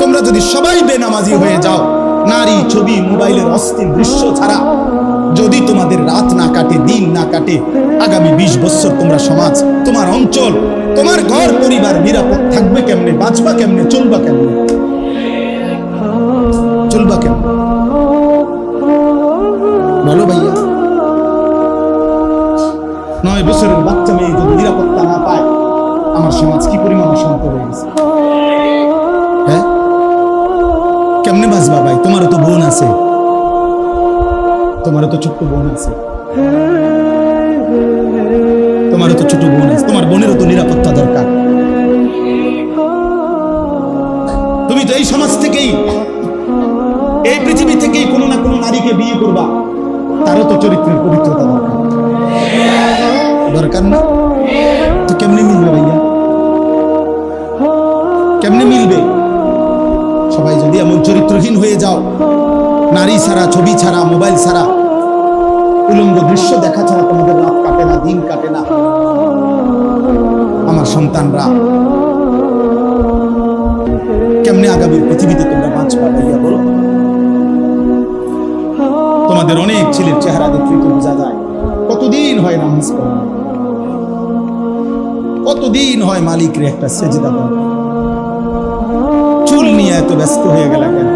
তোমরা যদি সবাই বেনামাজি হয়ে যাও, নারী ছবি, মোবাইলের অস্থির দৃশ্য ছাড়া, যদি তোমাদের রাত না কাটে, দিন না কাটে, আগামী বিশ বছর তোমরা সমাজ, তোমার অঞ্চল, তোমার ঘর, পরিবার নিরাপদ থাকবে কেমনে, বাঁচবা কেমনে, চলবা কেমনে? চলবা কেমনে? বলো ভাইয়া। নয় বছরের বাচ্চা মেয়ে যদি নিরাপত্তা না পায়, আমার সমাজ কি পরিমাণ অশান্ত হয়ে গেছে? হ্যাঁ? বাঁচবা ভাই তোমারও তো বোন আছে। তোমারও তো ছোট্ট বোন আছে। তোমারও তো ছোট বোন আছে। তোমার বোনেরও তো নিরাপত্তা দরকার। তুমি তো এই সমাজ থেকেই, এই পৃথিবী থেকেই কোনো না কোনো নারীকে বিয়ে করবা। তারও তো চরিত্রের পবিত্রতা দরকার। দরকার না? তো কেমনে মিলবে ভাইয়া চরিত্রহীন হয়ে যাও। নারী ছাড়া, ছবি ছাড়া, মোবাইল ছাড়া। উলঙ্গ দৃশ্য দেখা ছাড়া তোমাদের রাত কাটে না, দিন কাটে না। আমার সন্তানরা, কেমনে আগামী পৃথিবীতে তোমরা বাঁচবা ভাইয়া বলো? তোমাদের অনেক ছেলের চেহারা দেখলে তো বোঝা যায়, কতদিন হয় নামাজ কতদিন হয় মালিকের একটা সেজদা চুল নিয়ে এত ব্যস্ত হয়ে গেল কেন?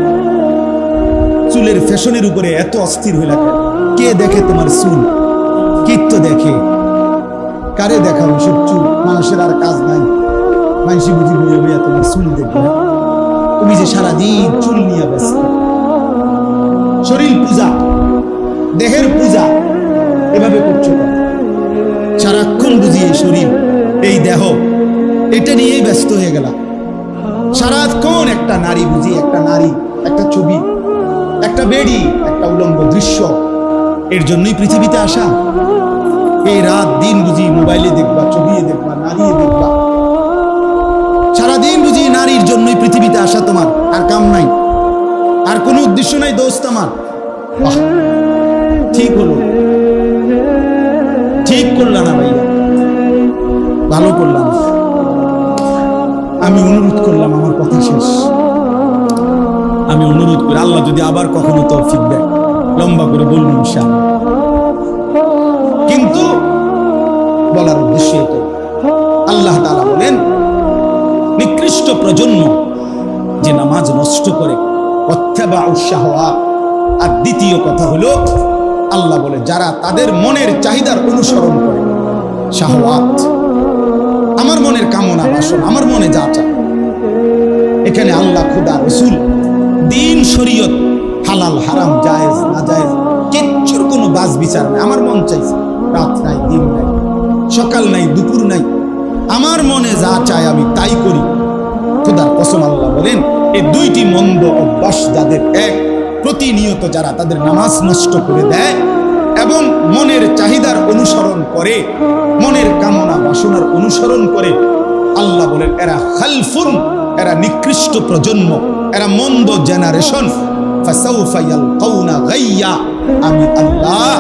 চুলের ফ্যাশনের উপরে এত অস্থির হয়ে কেন কে দেখে তোমার চুল? কীর্ত দেখে? কারে দেখা ওইসব চুল? মানুষের আর কাজ নাই। মানুষই বুঝি বুঝে বুঝে তোমার চুল দেখবে তুমি যে সারাদিন চুল নিয়ে ব্যস্ত। শরীর পূজা, দেহের পূজা, এভাবে করছ সারাক্ষণ বুঝি এই শরীর, এই দেহ, এটা নিয়েই ব্যস্ত হয়ে গেলাম সারাক্ষণ একটা নারী বুঝি একটা নারী, একটা ছবি একটা বেড়ি, একটা উলঙ্গ দৃশ্য। এর জন্যই পৃথিবীতে আসা। এই রাত দিন বুঝি মোবাইলে দেখবা ছবি দেখবা নারী দেখবা। সারাদিন বুঝি নারীর জন্যই পৃথিবীতে আসা তোমার, আর কাম নাই। আর কোনো উদ্দেশ্য নাই দোস্ত আমার। ঠিক হলো। ঠিক করলাম না ভাইয়া। ভালো করলাম। আমি অনুরোধ করলাম আমার কথা শেষ। আমি অনুরোধ করি, আল্লাহ যদি আবার কখনো তৌফিক দেয়, লম্বা করে ইনশাআল্লাহ। কিন্তু বলার উদ্দেশ্য আল্লাহ তাআলা বলেন, নিকৃষ্ট প্রজন্ম যে নামাজ নষ্ট করে অত্যাবা উৎসাহ আর দ্বিতীয় কথা হলো, আল্লাহ বলে, যারা তাদের মনের চাহিদার অনুসরণ করে, শাহওয়াত, আমার মনের কামনা বাসন, আমার মনে যা চায়, এখানে আল্লাহ, খুদা, রসুল দিন শরীয়ত, হালাল, হারাম, জায়েজ না জায়েজ কিচ্ছুর কোনো বাস বিচার নাই। আমার মন চাইছে, রাত নাই, দিন নাই, সকাল নাই, দুপুর নাই। আমার মনে যা চায় আমি তাই করি। খুদার কসম আল্লাহ বলেন, এই দুইটি মন্দ অভ্যাস যাদের এক, প্রতিনিয়ত যারা তাদের নামাজ নষ্ট করে দেয় এবং মনের চাহিদার অনুসরণ করে, মনের কামনা বাসনার অনুসরণ করে, আল্লাহ বলেন, এরা খালফুন, এরা নিকৃষ্ট প্রজন্ম। এরা মন্দ জেনারেশন আমি আল্লাহ।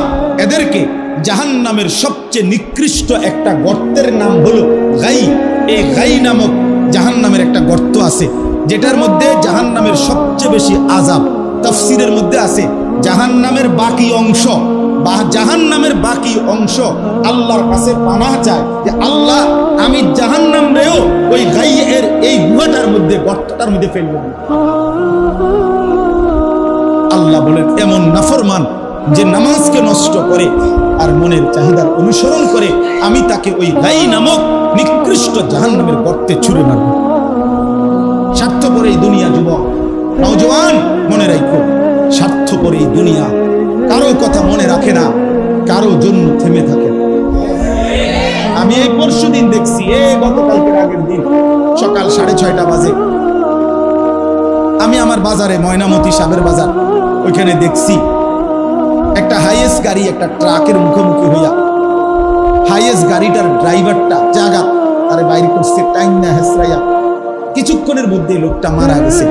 এদেরকে জাহান্নামের সবচেয়ে নিকৃষ্ট একটা গর্তের নাম হলো গাই। এই গাই নামক জাহান্নামের একটা গর্ত আছে, যেটার মধ্যে জাহান্নামের সবচেয়ে বেশি আজাব তফসিরের মধ্যে আছে, জাহান্নামের বাকি অংশ। জাহান নামের বাকি অংশ আল্লাহর কাছে পানা চায় যে আল্লাহ, আমি জাহান্নাম রেও ওই গাই এর এই গুহাটার মধ্যে, গর্তটার মধ্যে ফেলব। আল্লাহ বলেন, এমন নাফরমান যে নামাজকে নষ্ট করে আর মনের চাহিদার অনুসরণ করে, আমি তাকে ওই গাই নামক নিকৃষ্ট জাহান্নামের গর্তে ছুড়ে মারব। স্বার্থপর এই দুনিয়া, যুবক। নওজোয়ান, মনে রাখো, স্বার্থপর এই দুনিয়া কারও কথা মনে রাখে না, কারও জন্য থেমে থাকে আমি এই পরশু দিন দেখছি এই গতকালকের আগের দিন, সকাল সাড়ে ছয়টা বাজে। আমি আমার বাজারে ময়নামতি সাবের বাজার, ওইখানে দেখছি। একটা হাইয়েস্ট গাড়ি একটা ট্রাকের মুখোমুখি হইয়া, হাইয়েস্ট গাড়িটার ড্রাইভারটা জায়গা তারে বাইরে করছে, টাইম না হেসরাইয়া। কিছুক্ষণের মধ্যে লোকটা মারা গেছে।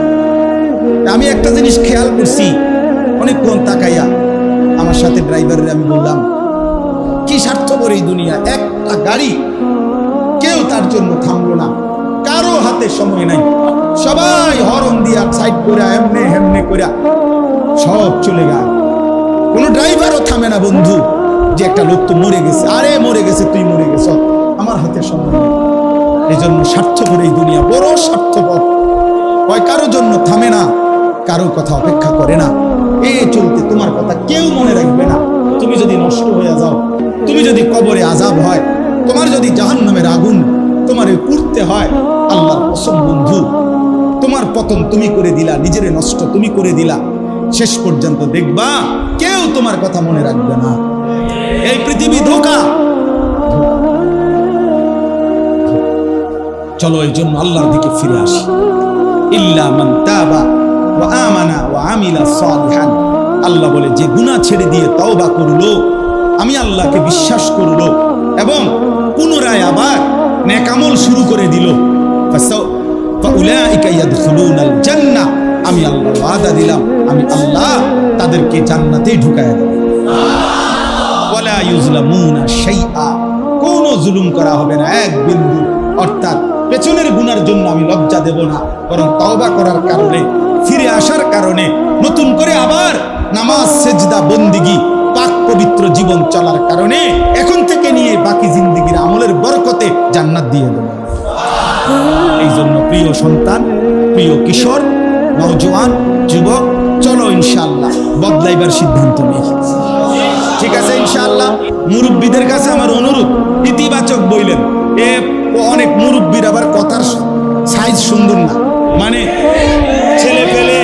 আমি একটা জিনিস খেয়াল করছি, অনেকক্ষণ তাকাইয়া আমার সাথে ড্রাইভারের আমি বললাম, কি স্বার্থপর এই দুনিয়া? একটা গাড়ি, কেউ তার জন্য থামলো না। কারও হাতে সময় নাই। সবাই হরন দিয়া সাইড করে এমনে হেমনে করে সব চলে গেল। কোন ড্রাইভারও থামে না, বন্ধু। যে একটা লোক তো মরে গেছে। আরে, মরে গেছে, তুই মরে গেছ। আমার হাতে সময় নেই। এই জন্য স্বার্থপর এই দুনিয়া। বড় স্বার্থপর। হয় কারও জন্য থামে না, কারও কথা অপেক্ষা করে না। এ চলতে তোমার কথা কেউ মনে রাখবে না। তুমি যদি নষ্ট হয়ে যাও, তুমি যদি কবরে আজাব হয়, তোমার যদি জাহান নামের আগুন তোমার পুড়তে হয় আল্লাহ কসম বন্ধু, তোমার পতন তুমি করে দিলা, নিজের নষ্ট তুমি করে দিলা, শেষ পর্যন্ত দেখবা কেউ তোমার কথা মনে রাখবে না। এই পৃথিবী ধোকা। চলো এই জন্য আল্লাহর দিকে ফিরে আসি। ইল্লা মান তাবা। আল্লাহ বলে, যে গুনাহ ছেড়ে দিয়ে তওবা করল, আমি আল্লাহকে বিশ্বাস করল এবং পুনরায় আবার নেকামল শুরু করে দিল। আমি আল্লাহ ওয়াদা দিলাম, আমি আল্লাহ তাদেরকে জান্নাতেই ঢুকায় দেব। কোনো জুলুম করা হবে না, এক বিন্দু। অর্থাৎ পেছনের গুনার জন্য আমি লজ্জা দেব না, বরং তওবা করার কারণে, ফিরে আসার কারণে, নতুন করে আবার নামাজ, সেজদা, বন্দিগি, পাক পবিত্র জীবন চলার কারণে এখন থেকে নিয়ে বাকি জিন্দিগির আমলের বরকতে জান্নাত দিয়ে দেব। এই জন্য প্রিয় সন্তান, প্রিয় কিশোর, নওজোয়ান, যুবক, চলো ইনশাল্লাহ বদলাইবার সিদ্ধান্ত নেই। ঠিক আছে ইনশাআল্লাহ? মুরব্বীদের কাছে আমার অনুরোধ, ইতিবাচক মানে ছেলে পেলে।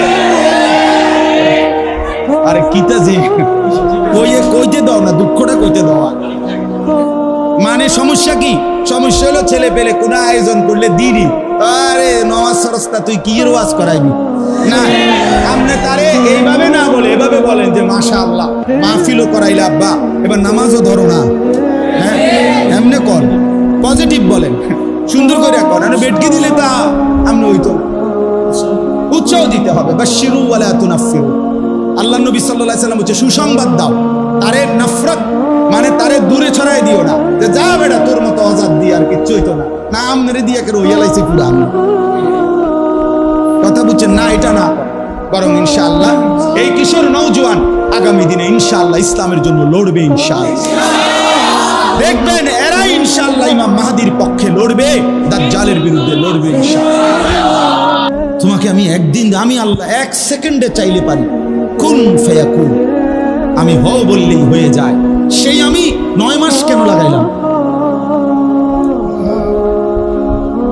আরে কিতা যে কইয়ে কইতে দাও না, দুঃখটা কইতে দাও মানে সমস্যা কি? সমস্যা হলো ছেলে পেলে কোন আয়োজন করলে দিনই। আরে নওয়াজ সরস্তা, তুই কি রোয়াজ করাইবি? না, আপনি তারে এইভাবে না বলে, এভাবে বলেন যে মাশা আল্লাহ মাহফিলও করাইলে আব্বা, এবার নামাজও ধরো না। হ্যাঁ এমনি কর, পজিটিভ বলেন। সুন্দর করে কর, আর বেটকি দিলে তা, আপনি ওই তো উৎসাহ দিতে হবে। বা শিরু বলে এত নাফিরু আল্লাহ নবী সাল্লাহ সাল্লাম হচ্ছে সুসংবাদ দাও। তারে নফরত মানে তারে দূরে ছড়াই দিও না। যে যা বেটা তোর মতো অজাদ দিয়ে আর কিচ্ছু হইতো না। না আমনে দিয়ে কে রইয়া লাইছে পুরো আমি কথা বুঝছেন না, এটা না। বরং ইনশাআল্লাহ এই কিশোর নৌজওয়ান আগামী দিনে ইনশাআল্লাহ ইসলামের জন্য লড়বে ইনশাআল্লাহ। দেখবেন, এরাই ইনশাআল্লাহ ইমাম মাহাদির পক্ষে লড়বে, দাজ্জালের বিরুদ্ধে লড়বে ইনশাআল্লাহ। তোমাকে আমি একদিন, আমি আল্লাহ এক সেকেন্ডে চাইলে পারি। কুন ফেয়াকুন। আমি হও বললেই হয়ে যায়। সেই আমি নয় মাস কেন লাগাইলাম?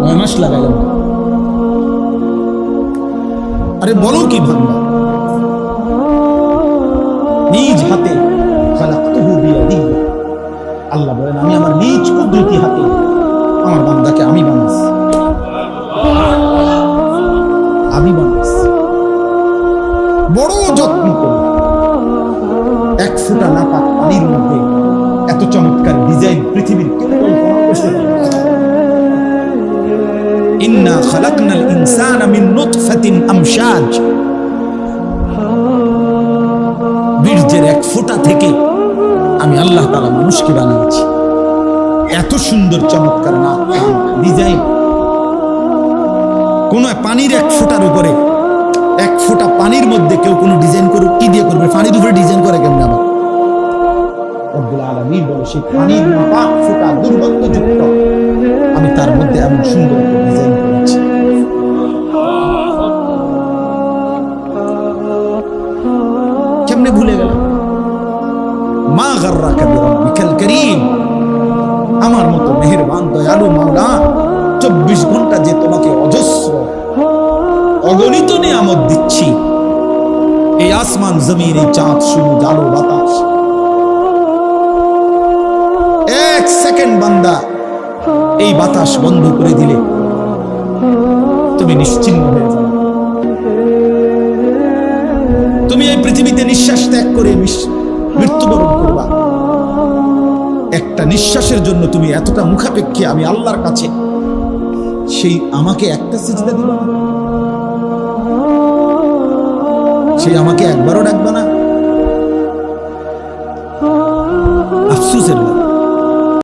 নয় মাস লাগাইলাম। আরে বলো কি ভাবনা নিজ হাতে বড় যত্ন করি। এক ফোঁটা না পাক পানির মধ্যে এত চমৎকার ডিজাইন পৃথিবীর কেউ কল্পনা করতে। ইন্না খালাকনাল ইনসানা মিন নুতফাতিন আমশাজ। বীর্যের এক ফোঁটা থেকে আমি আল্লাহ তাআলা মানুষকে বানিয়েছি। এত সুন্দর চমৎকার না ডিজাইন। কোন পানির এক ফোঁটার উপরে এক ফোঁটা পানির মধ্যে কেউ কোনো ডিজাইন করুক, কি দিয়ে করবে? পানির উপরে ডিজাইন করে কেমন সেই পানির ফোঁটা আমি তার মধ্যে এমন সুন্দর অগণিত নিয়ামত দিচ্ছি। এই আসমান জমির এই চাঁদ সূর্য আলো, বাতাস। এক সেকেন্ড বান্দা, এই বাতাস বন্ধ করে দিলে তুমি নিশ্চিন্ন হয়ে যাবে। তুমি এই পৃথিবীতে নিঃশ্বাস ত্যাগ করে মৃত্যুবরণ করবা। একটা নিঃশ্বাসের জন্য তুমি এতটা মুখাপেক্ষী, আমি আল্লাহর কাছে সেই আমাকে একটা সিজদা দিবা না? সেই আমাকে একবারও ডাকবে না আফসুসের।